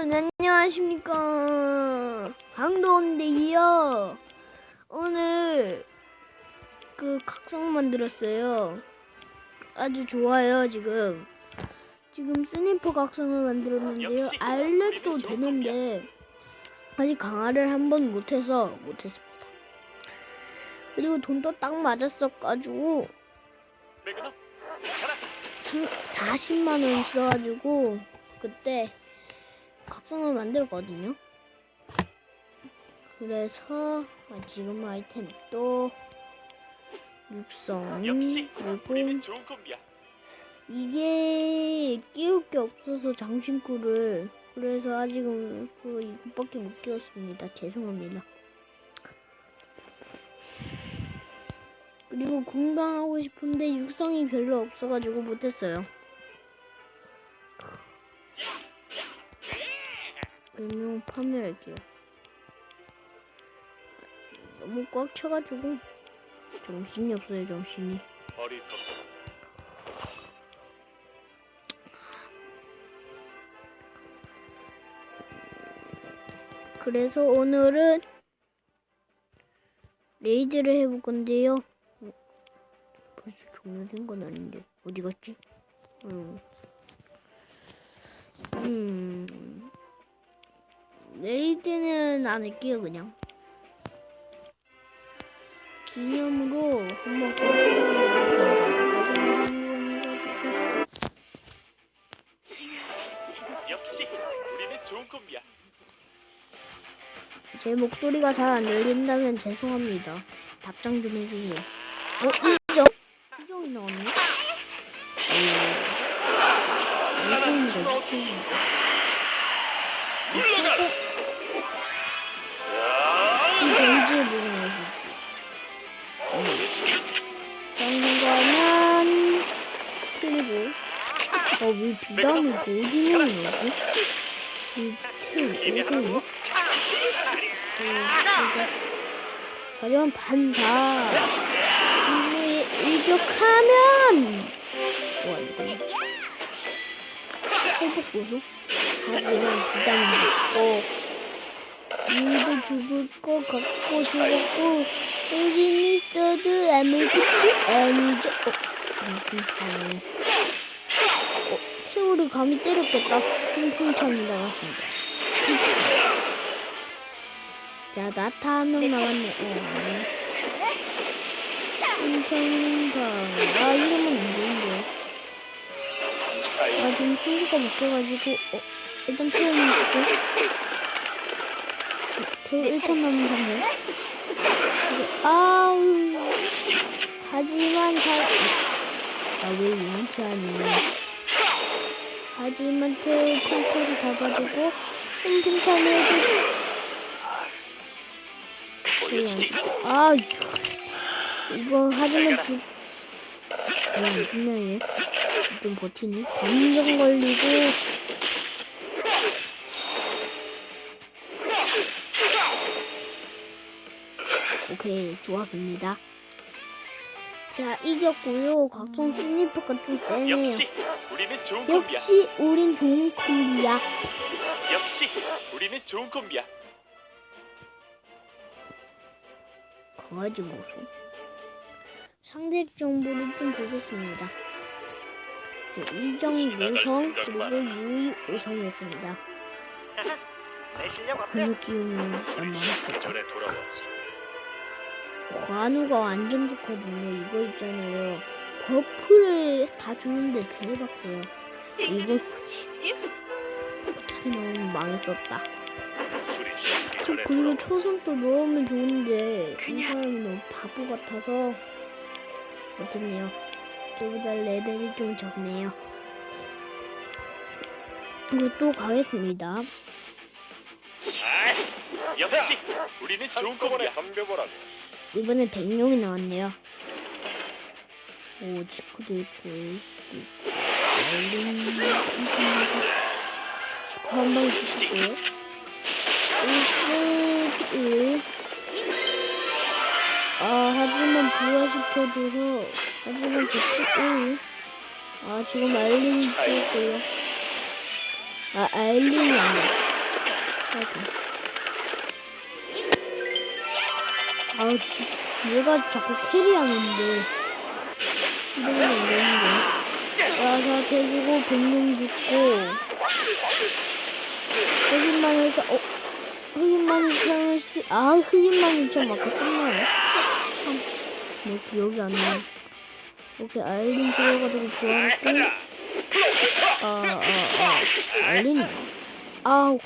여러분 안녕하십니까? 강도원데이요. 오늘 그 각성 만들었어요. 아주 좋아요 지금. 지금 스니퍼 각성을 만들었는데요. 좋은 되는데 아직 강화를 한 번 못해서 못했습니다. 그리고 돈도 딱 맞았어가지고 매그넘 가라 40만 원 써가지고 그때 각성을 만들었거든요. 그래서 지금 아이템 또 육성 그리고 이게 끼울 게 없어서 장신구를 그래서 아직은 그 이것밖에 못 끼웠습니다. 죄송합니다. 그리고 공방하고 싶은데 육성이 별로 없어가지고 못했어요. 별명 판매할게요. 너무 꽉 차가지고 정신이 없어요 정신이. 그래서 오늘은 레이드를 해볼 건데요. 어, 벌써 종료된 건 아닌데 어디 갔지? 음. 음. 레이드는 안 할게요 그냥. 기념으로 한번 더 출연해보겠습니다. 해가지고 역시 우리는 좋은 콤비야 제 목소리가 잘 안 들린다면 죄송합니다. 답장 좀 해주세요. 어, 이정? 이정이 나왔네? 당분간은 그리고 어, 왜 비담을 고지명이 나지? 이채 무슨 하지만 반사. 일격하면 와 이거 회복 보소 하지만 부담이 죽고 우리도 죽을 것 같고 죽었고 여기 있어도 아무것도 아니죠 어, 어, 어, 태우를 감히 때렸겠다 핑핑창이 나갔습니다 자, 나타 한명 남았네. 어, 인천강. 아, 이러면 안 되는데. 아, 지금 순수가 바뀌어가지고, 어, 일단 태우는 줄게. 1턴 남은 상대. 그리고, 아우. 하지만 잘, 아, 왜 이만치 하니. 하지만 다 가지고, 핑핑창을 해도 보여주지 아 이거 하지만 죽 왜안 죽냐 얘좀 버티네 감정 걸리고 오케이 좋았습니다. 자 이겼고요. 각성 스니퍼가 좀 세네요. 역시 우리는 좋은 콤비야. 역시 우린 좋은 콤비야. 역시 우리는 좋은 콤비야. 강아지 모습. 상대 정보를 좀 보겠습니다. 그 이정 요성 그리고. 내 실력 관우 띄우면 일단 망했어요. 전에 돌아왔어 관우가 완전 좋거든요. 이거 있잖아요. 버프를 다 주는데 대박 세요. 이거? 어떻게 나오면 망했었다. 그리고 초승도 넣으면 좋은데 이 사람이 너무 바보 같아서 못했네요. 저보다 레벨이 좀 적네요. 그리고 또 가겠습니다. 아, 역시 우리는 좋은 콤비야 덤벼보라고 이번에 백룡이 나왔네요. 오 치크도 있고 있습니다. 치크 한 방에 주시고요. 1스 아 하지만 부활시켜줘서 하지만 제트 1. 아 지금 알림이 죽었고요. 아 알림이 아니야. 파이팅. 아우, 지, 얘가 자꾸 캐리하는데. 이러면 안 되는데. 야사 해주고, 백룡 죽고. 흑인만 해서, 어? 흑인만 사용할 수, 아, 흑인만 좀 아까 썼나요? 참, 뭐 기억이 안 나. 오케이, 아일린 죽여가지고 좋아하고. 아, 아, 아, 아일린. 아우.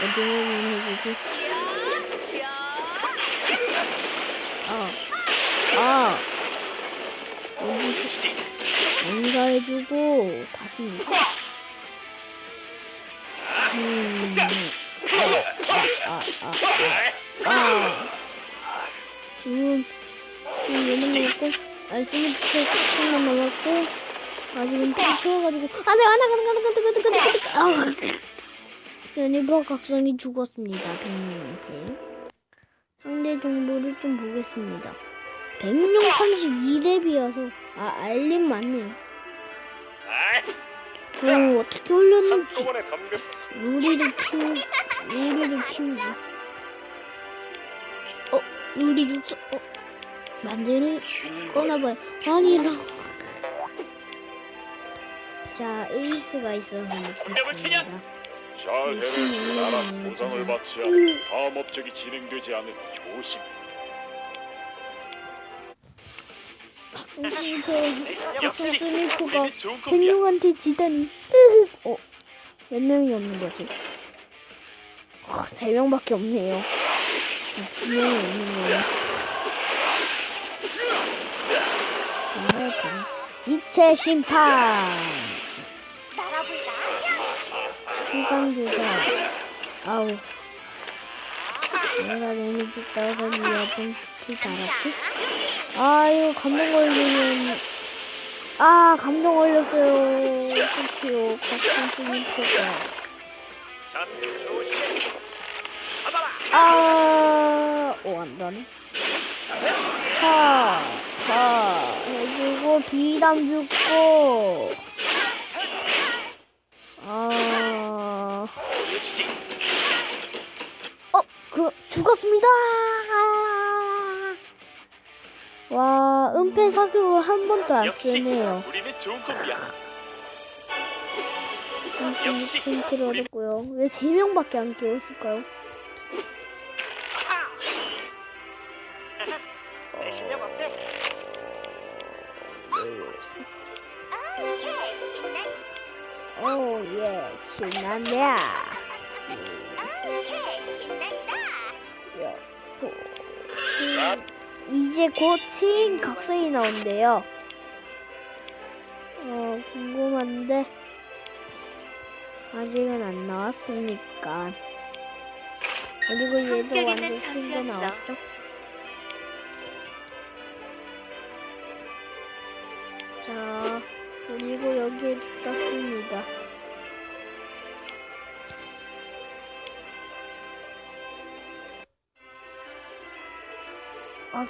어둠을 해주고. 아, 아. 어디 응가해주고 갔습니다. 음, 아, 아, 아, 아, 아. 지금 지금 얘는 먹었고 알스미트 하나 먹었고 아직은 다 채워가지고 안돼 안돼 안돼 안돼 안돼 안돼 안돼 아 세니버 각성이 죽었습니다 백룡한테 상대 정보를 좀 보겠습니다 백룡 32렙이어서 아 알림 맞네요 어 어떻게 올렸는지 요리를 키우 요리를 키우지. 어 요리 육수 어 만들 꺼내봐요. 아니라. 자 에이스가 있어서 먹겠습니다. 잘 무슨 해를 나라 일이야, 보상을 진짜. 받지 으. 않은 다음 업적이 진행되지 않은 조심 좋은 겁이야 백룡한테 지다니. 으흑. 어 몇 명이 없는 거지? 어, 세 명밖에 없네요. 두 명이 없는 거예요. 정말 정. 이체 심판. 수강조사. 아우. 내가 데미지 따서 미어든 피 달았고. 아 이거 감동 걸리면. 아 감동 걸렸어요. 어떡해요. 각성 스니퍼가. 자 조심 받아라 아, 오, 안 되네. 하, 하, 해주고, 비담 죽고. 아, 보여주지 어, 그, 죽었습니다! 와, 은폐 사격을 한 번도 안 쓰네요. 포인트를 얻었고요. 왜세 명밖에 안 끼웠을까요? 오, 예, 신난다. 이제 곧 체인 각성이 나온대요. 어, 궁금한데 아직은 안 나왔으니까. 그리고 얘도 완전 전투였어. 나왔죠? 자, 그리고 여기에 떴습니다. 아,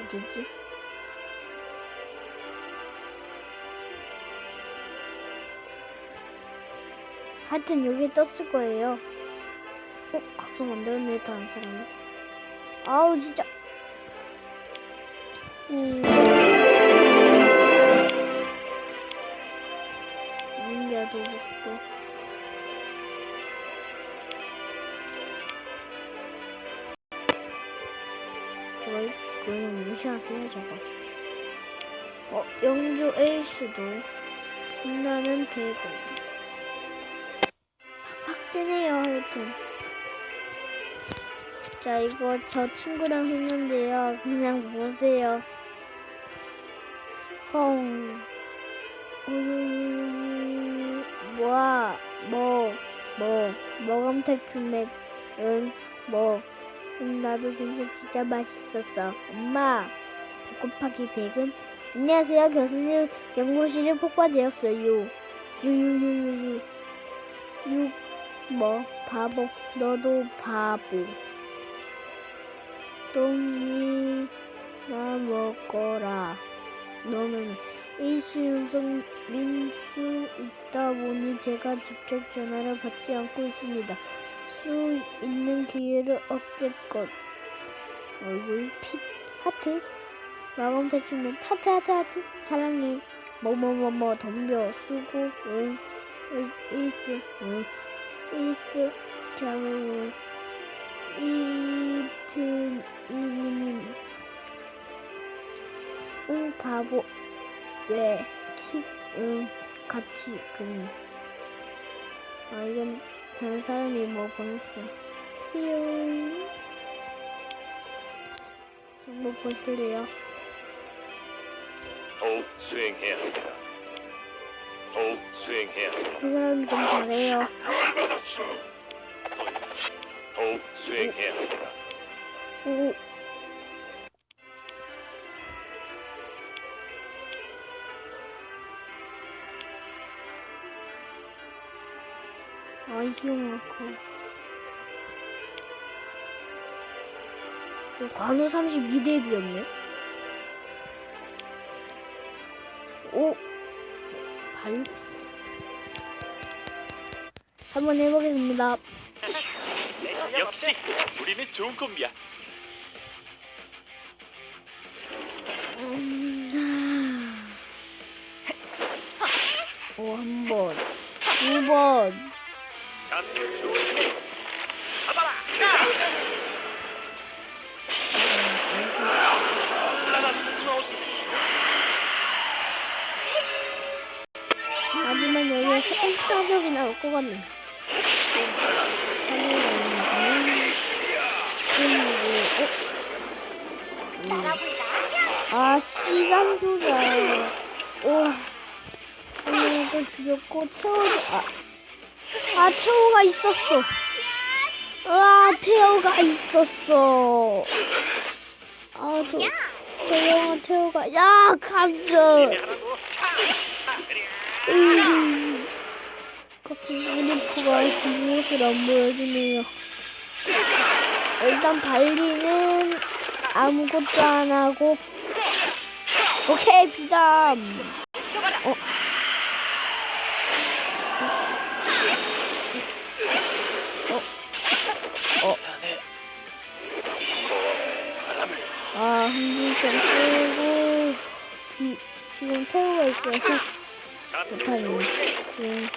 어디지? 하여튼 여기 떴을 거예요. 어? 각성 안 되었네, 다른 사람이. 아우, 진짜. 음. 무시하세요, 저거. 어, 영주 에이스도 빛나는 대공. 팍팍 뜨네요, 하여튼. 자, 이거 저 친구랑 했는데요. 그냥 보세요. 펑. 음, 뭐야, 뭐, 뭐, 먹음 탈출맵, 응, 뭐. 음, 나도 생선 진짜 맛있었어. 엄마, 배 곱하기 100은? 안녕하세요, 교수님. 연구실이 폭파되었어요. 유유유유유. 유, 뭐, 바보. 너도 바보. 똥이나 먹거라. 너는 일수윤성 민수 있다 보니 제가 직접 전화를 받지 않고 있습니다. 수 있는 기회를 얻겠것. 얼굴 핏 하트. 마검 탈출면 하트 하트 하트. 사랑해 뭐뭐뭐뭐 덤벼 수고 응 을- 일스 응 일스 장응 이튼 이민인 응 바보. 왜키응 같이 금. 아 이건 다른 사람이 뭐 보냈어. 휘용. 한번 보실래요? 더욱 수행해야 합니다. 더욱 수행해야 합니다. 그 사람이 좀 잘해요. 더욱 수행해야 합니다. 오. 아, 이용하고. 관우 32 대비였네. 오! 발. 한번 해보겠습니다. 역시 우리는 좋은 콤비야. 오, 한 번. 두 번. 잡기 좋으시네. 잡아라. 찬란한 스노우스. 하지만 여기에서 일타적이 나올 것 같네. 아 시간 조절. 오. 오늘 도 죽였고 태호 아, 아 태호가 있었어. 아 태호가 있었어. 아저 태호가 태호가 야 감정. 음, 갑자기 슬리퍼가 무엇을 안 보여주네요. 일단 발리는 아무것도 안 하고 오케이 비담. 흥분좀 쓰고 비, 지금 태우가 있어서 잡기 못하네. 좋으시네. 지금.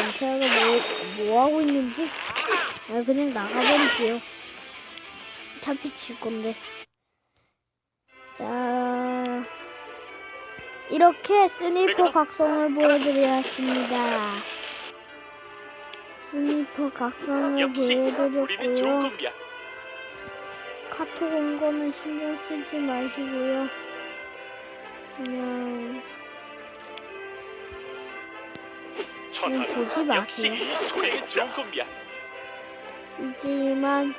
연태가 뭐, 뭐 하고 있는지 아 그냥 나가버릴게요 어차피 질 건데 자 이렇게 스니퍼 각성을 보여드렸습니다 스니퍼 각성을 보여드렸고요. 카톡 온 거는 신경 쓰지 마시고요 그냥 천하. 보지 역시 마세요 우리는 좋은 콤비야. 이지만